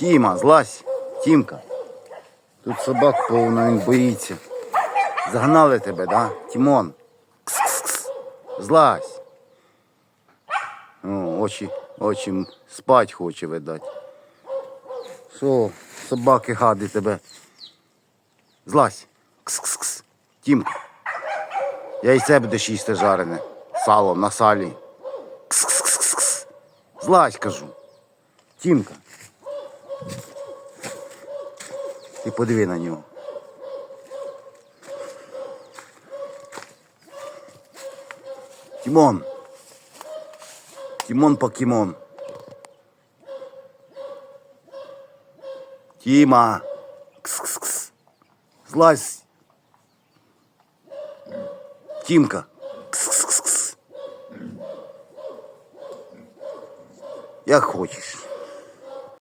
Тіма, злазь, Тімка. Тут собак повно, він боїться. Загнали тебе, да? Тімон. Кс-кс-кс. Злазь. О, очі, очі спать хоче видать. Що, собаки гади тебе. Злазь. Кс-кс-кс. Тімка. Яйце будеш їсти жарене. Сало на салі. Кс-кс-кс-кс. Злазь, кажу. Тімка. Ти подиви на нього. Тімон. Тімон покемон. Тіма. Кс-кс-кс. Злазь. Тімка. Кс-кс-кс. Як хочеш.